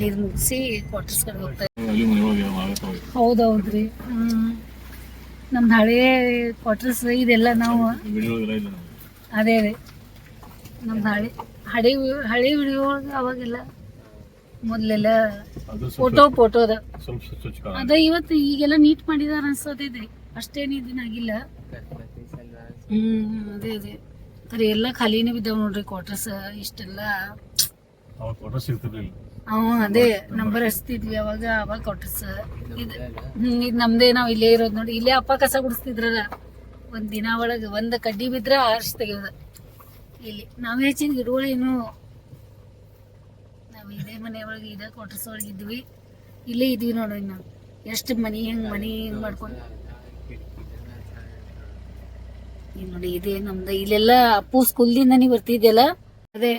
ಇಲ್ಲಿ ಮುಗಿಸಿ ಕ್ವಾರ್ಟರ್ಸ್ ಕಡೆ ಹೋಗ್ತಾ ಹೌದೌದ್ರಿ. ಹ್ಮ್. ನಮ್ದು ಹಳೇ ಕ್ವಾರ್ಟರ್ಸ್ ಇದೆಲ್ಲ ನಾವು. ಅದೇ ಅದೇ ನಮ್ದು ಹಳೆ ಹಳೆ ಹಳೆ ವಿಡಿಯೋ ಒಳಗೆ ಅವಾಗೆಲ್ಲ. ಮೊದಲೆಲ್ಲ ಫೋಟೋ ಫೋಟೋ ಫೋಟೋದ ಅದ. ಇವತ್ತು ಈಗೆಲ್ಲ ನೀಟ್ ಮಾಡಿದಾರ ಅನ್ಸೋದಿದೆ ಅಷ್ಟೇನು ಇದನ್ನಾಗಿಲ್ಲ ಹ್ಮ್ ಅದೇ ಅದೇ. ಖರೆ ಎಲ್ಲ ಖಾಲಿನೇ ಬಿದ್ದಾವ ನೋಡ್ರಿ ಕ್ವಾರ್ಟರ್ಸ್ ಇಷ್ಟೆಲ್ಲ ಕ್ವಾರ್ಟರ್ಸ್ ಅವ ಅದೇ ನಂಬರ್ ಹಚ್ತಿದ್ವಿ ಅವಾಗ ಅವಾಗ ಕ್ವಾರ್ಟರ್ಸ್ ಇದು ಹ್ಮ್ ಇದು ನಮ್ದೇ ನಾವ್ ಇಲ್ಲೇ ಇರೋದ್ ನೋಡಿ. ಇಲ್ಲೇ ಅಪ್ಪ ಕಸ ಗುಡಿಸ್ತಿದ್ರಲ್ಲ ಒಂದ್ ದಿನ ಒಳಗ ಒಂದ್ ಕಡ್ಡಿ ಬಿದ್ರ ಆರ್ಸ್ ತೆಗಿಯೋದ. ಇಲ್ಲಿ ನಾವ್ ಹೆಚ್ಚಿನ ಗಿಡಗಳು ಏನು ನಾವ್ ಇದೇ ಮನೆ ಒಳಗೆ ಇದ ಕೊಟ್ಟಸ ಒಳಗೆ ಇದ್ವಿ. ಇಲ್ಲೇ ಇದ್ವಿ ನೋಡಿ ನಾವು ಎಷ್ಟು ಮನಿ ಹೆಂಗ್ ಮನಿ ಹೆಂಗ್ ಮಾಡ್ಕೊಂಡು. ಇಲ್ಲಿ ನೋಡಿ ಇದೇ ನಮ್ದು. ಇಲ್ಲೆಲ್ಲ ಅಪ್ಪು ಸ್ಕೂಲ್ದಿಂದ ನೀವು ಬರ್ತಿದ್ಯಲ್ಲ? ಅದೇ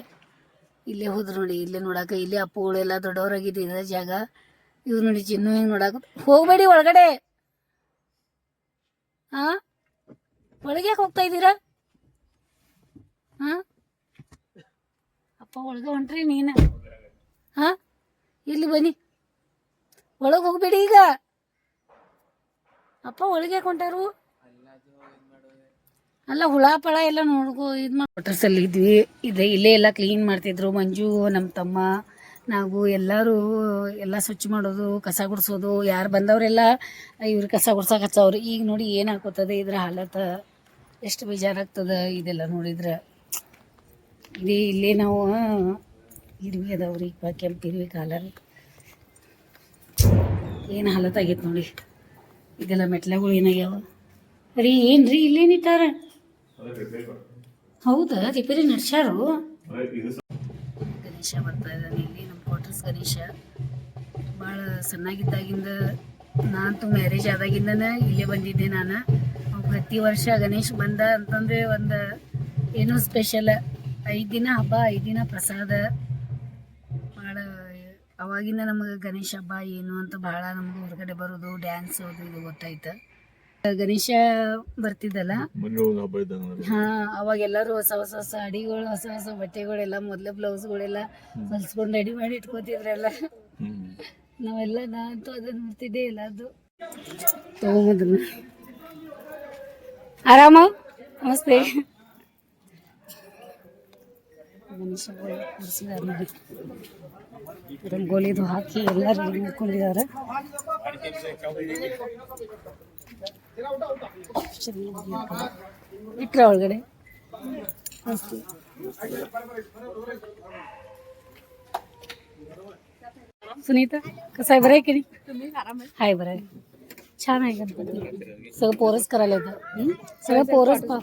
ಇಲ್ಲೇ ಹೋದ್ರು ನೋಡಿ, ಇಲ್ಲೇ ನೋಡಾಕ, ಇಲ್ಲೇ ಅಪ್ಪುಗಳೆಲ್ಲ ದೊಡ್ಡವರಾಗಿದ್ದು ಜಾಗ. ಇವ್ರು ನೋಡಿ ಚಿನ್ನು ಹಿಂಗೆ ನೋಡಾಕ. ಹೋಗ್ಬೇಡಿ ಒಳಗಡೆ. ಹಾ ಒಳಗೆ ಹೋಗ್ತಾ ಇದ್ದೀರಾ? ಹಾ ಅಪ್ಪ ಒಳಗೆ ಹೊಂಟ್ರಿ ನೀನ. ಹಾ ಇಲ್ಲಿ ಬನ್ನಿ. ಒಳಗೆ ಹೋಗ್ಬೇಡಿ ಈಗ. ಅಪ್ಪ ಒಳಗೆ ಹೊಂಟಾರು? ಅಲ್ಲ ಹುಳ ಪಳ ಎಲ್ಲ ನೋಡ್ಕೊ ಇದು ಮಾಡಿ ಅಲ್ಲಿ ಇದ್ವಿ. ಇದೆ ಇಲ್ಲೇ ಎಲ್ಲ ಕ್ಲೀನ್ ಮಾಡ್ತಿದ್ರು. ಮಂಜು ನಮ್ಮ ತಮ್ಮ, ನಾವು ಎಲ್ಲರೂ ಎಲ್ಲ ಸ್ವಚ್ಛ ಮಾಡೋದು, ಕಸ ಗುಡಿಸೋದು, ಯಾರು ಬಂದವರೆಲ್ಲ ಇವ್ರು ಕಸ ಗುಡ್ಸಕ್ಕೆ ಹಚ್ಚವ್ರು ಈಗ ನೋಡಿ ಏನು ಹಾಕೋತದೆ ಇದ್ರ ಹಾಲತ ಎಷ್ಟು ಬೇಜಾರಾಗ್ತದೆ ಇದೆಲ್ಲ ನೋಡಿದ್ರೆ. ಇದೇ ಇಲ್ಲೇ ನಾವು ಇರ್ವಿ ಅದಾವ್ರಿ ಕೆಂಪು ಇರ್ವಿ ಕಾಲರ್. ಏನು ಹಾಲತ್ತಾಗೈತೆ ನೋಡಿ. ಇದೆಲ್ಲ ಮೆಟ್ಲಗಳು ಏನಾಗ್ಯಾವ ರೀ ಏನ್ರಿ ಇಲ್ಲೇನಿಟ್ಟಾರ ಹೌದಾ ರಿಪೇರಿ ನಡೆಸ್ಯಾರು ಗಣೇಶ ಬರ್ತಾ ಇದ್ದಾನೆ ಇಲ್ಲಿ ನಮ್ಮ ಕ್ವಾರ್ಟರ್ಸ್ ಗಣೇಶ. ಭಾಳ ಸಣ್ಣಾಗಿದ್ದಾಗಿಂದ ನಾನಂತೂ ಮ್ಯಾರೇಜ್ ಆದಾಗಿಂದನ ಇಲ್ಲೇ ಬಂದಿದ್ದೆ ನಾನು. ಪ್ರತಿ ವರ್ಷ ಗಣೇಶ್ ಬಂದ ಅಂತಂದ್ರೆ ಒಂದು ಏನೋ ಸ್ಪೆಷಲ್ ಐದು ದಿನ ಹಬ್ಬ ಐದು ದಿನ ಪ್ರಸಾದ. ಭಾಳ ಅವಾಗಿಂದ ನಮಗೆ ಗಣೇಶ ಹಬ್ಬ ಏನು ಅಂತ ಭಾಳ ನಮ್ಗೆ ಹೊರಗಡೆ ಬರೋದು ಡ್ಯಾನ್ಸ್ ಅದು ಇದು ಗೊತ್ತಾಯ್ತು. ಗಣೇಶ ಬರ್ತಿದ್ದಲ್ಲ? ಹಾ ಅವಾಗ ಎಲ್ಲರೂ ಹೊಸ ಹೊಸ ಅಡಿಗಳು, ಹೊಸ ಹೊಸ ಬಟ್ಟೆಗಳೆಲ್ಲ, ಮೊದಲು ಬ್ಲೌಸ್ಗಳೆಲ್ಲ ಹೊಲ್ಸ್ಕೊಂಡು ರೆಡಿ ಮಾಡಿ ಇಟ್ಕೋತಿದ್ರಲ್ಲ? ನಾವೆಲ್ಲ ನಾನಂತೂ ಅದನ್ನ ನೋಡ್ತಿದ್ದೆ ಇಲ್ಲ, ಅದು. ತಗೊಂಬದನ್ನ ಆರಾಮ? ನಮಸ್ತೆ. ಗಣೇಶ ರಂಗೋಲಿದು ಹಾಕಿ ಎಲ್ಲ ರೆಡಿ इकडे सुनीता कसं आहे बरं आहे की नाही हाय बरं आहे छान आहे गणपती सगळं पोरच करायला येतं सगळं पोरच पा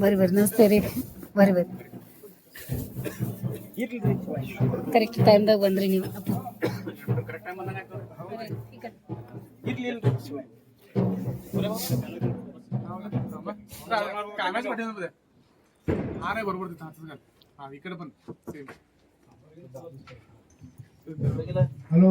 ಬರಿ ಬರ್ರಿ ನಮಸ್ತೆ ರೀ ಬರ್ರಿ ಬರ್ರಿ ಕರೆಕ್ಟ್ ಟೈಮ್ದಾಗ ಬಂದ್ರಿ ನೀವು ಆರೇ ಬರ್ಬಿಡ್ತಿತ್ತು ಹತ್ತದ ಹಾಂ ಈ ಕಡೆ ಬಂದು ಸೇಮ್ ಹಲೋ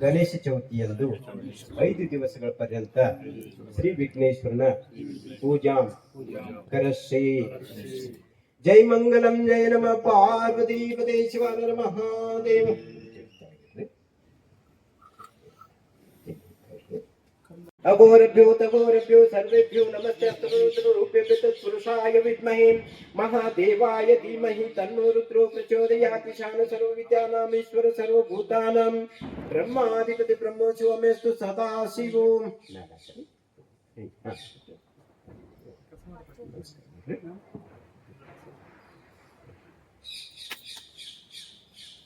ಗಣೇಶ ಚೌತಿಯಂದು ಐದು ದಿವಸಗಳ ಪರ್ಯಂತ ಶ್ರೀ ವಿಘ್ನೇಶ್ವರನ ಪೂಜಾ ಕರಶ್ರೀ ಜೈ ಮಂಗಲಂ, ಜಯ ನಮ. ಪಾರ್ವತಿ, ಪದೇ ಶಿವ ಅಘೋರಭ್ಯೋ अघोरभ्यो तघोरभ्यो सर्वेभ्यो नमस्ते। तत्पुरुषाय विद्महे महादेवाय धीमहि तन्नो रुद्रो प्रचोदयाति शान प्रचोदयात् ईशानसर्वविद्यानामीश्वर सर्वभूतानां ब्रह्माधिपति ब्रह्मोत्सवमेस्तु सदा शिवो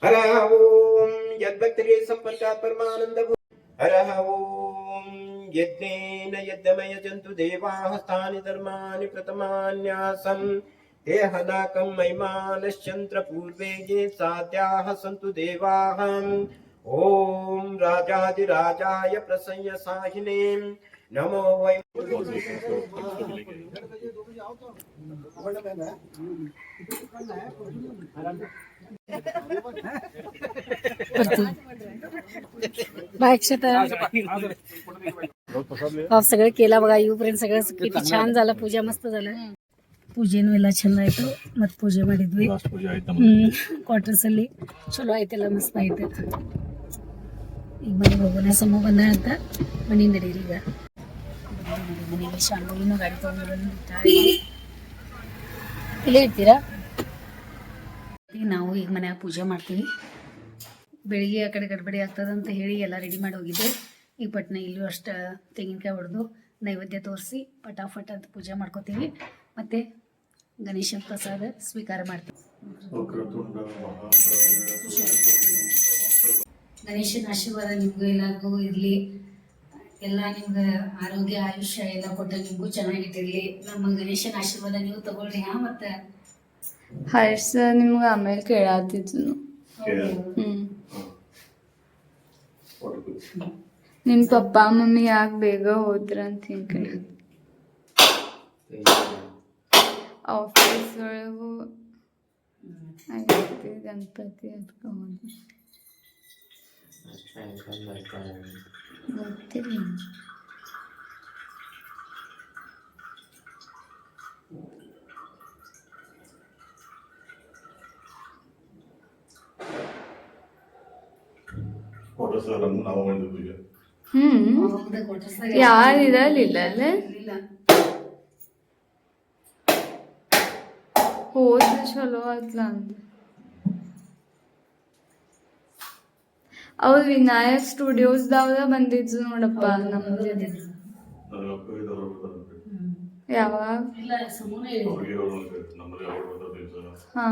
हरः ॐ यद्भक्तिः सम्पर्कात् परमानन्दभू हरः ॐ यज्ञेन यज्ञमयजन्तु देवाः स्थानि धर्माणि प्रथमान्यासम् देहनाकं महिमानश्चन्द्रपूर्वे ये साध्याः सन्तु देवाः ॐ राजाधिराजाय प्रसंयसाहिने नमो वै बायक्षता पाव सगळं केला बघा येऊपर्यंत सगळं किती छान झालं पूजा मस्त झालं ಪೂಜೆನೂ ಎಲ್ಲ ಚಂದ ಆಯ್ತು ಮತ್ತು ಪೂಜೆ ಮಾಡಿದ್ವಿ ಲಾಸ್ಟ್ ಪೂಜೆ ಆಯ್ತು ನಮ್ದು ಕ್ವಾರ್ಟರ್ಸ್ ಅಲ್ಲಿ ಚಲೋ ಆಯ್ತೆಲ್ಲ ಮಸ್ತ್ ಆಯ್ತು ಈಗ ಮನೆಗೆ ಹೋಗೋಣ ಸಮ ಬಂದ ಅಂತ ಮನೆ ನಡೀರಿ ಈಗ ಮನೆಗೆ ಶಾಂಭವಿನೂ ಗಾಡಿ ತಗೊಂಡು ಇಲ್ಲೇ ಇರ್ತೀರಾ ಈಗ ನಾವು ಈಗ ಮನ್ಯಾಗ ಪೂಜೆ ಮಾಡ್ತೀವಿ ಬೆಳಿಗ್ಗೆ ಆ ಕಡೆ ಗಡ್ಬಡಿ ಆಗ್ತದಂತ ಹೇಳಿ ಎಲ್ಲ ರೆಡಿ ಮಾಡಿ ಹೋಗಿದ್ದೆ ಈಗ ಪಟ್ನ ಇಲ್ಲೂ ಅಷ್ಟು ತೆಂಗಿನಕಾಯಿ ಹೊಡೆದು ನೈವೇದ್ಯ ತೋರಿಸಿ ಪಟಾಫಟ್ ಅಂತ ಪೂಜೆ ಮಾಡ್ಕೋತೀವಿ. ಮತ್ತೆ ಗಣೇಶನ ಪ್ರಸಾದ ಸ್ವೀಕಾರ ಮಾಡ್ತೀವಿ. ಗಣೇಶನ ಆಶೀರ್ವಾದ ನಿಮಗೂ ಎಲ್ಲರಿಗೂ ಇರಲಿ. ಎಲ್ಲ ನಿಮ್ಗೆ ಆರೋಗ್ಯ ಆಯುಷ್ಯ ಎಲ್ಲ ಕೊಟ್ಟ ನಿಮಗೂ ಚೆನ್ನಾಗಿಟ್ಟಿರಲಿ ನಮ್ಮ ಗಣೇಶನ ಆಶೀರ್ವಾದ ನೀವು ತಗೊಳ್ರಿ ಹಾ ಮತ್ತೆ? ಹರ್ಷ ನಿಮ್ಗೆ ಆಮೇಲೆ ಕೇಳಾತಿದ್ನು ಹ್ಮ್. ನಿಮ್ ಪಪ್ಪ ಮಮ್ಮಿ ಯಾಕೆ ಬೇಗ ಹೋದ್ರಂತ ಹಿಂಗೆ ಆಫೀಸ್ ಒಳಗೂ ಐತಿ ಗಣಪತಿ ಹೋದ್ರು ಗೊತ್ತಿಲ್ಲ. ಫೋಟೋ ಸರ್ ನಾವು ಮಾಡಿದ್ವಿ ಹ್ಮ್. ಯಾರು ಇರಲಿಲ್ಲ ಅಲ್ಲೇ? ಹೋದ್ರೆ ಚಲೋ ಆತ್ಲ ಅಂದ. ಅವ್ರು ವಿನಾಯಕ್ ಸ್ಟುಡಿಯೋಸ್ದಾಗ ಬಂದಿದ್ರು ನೋಡಪ್ಪ ನಮ್ಮ ಯಾವಾಗ? ಹಾ.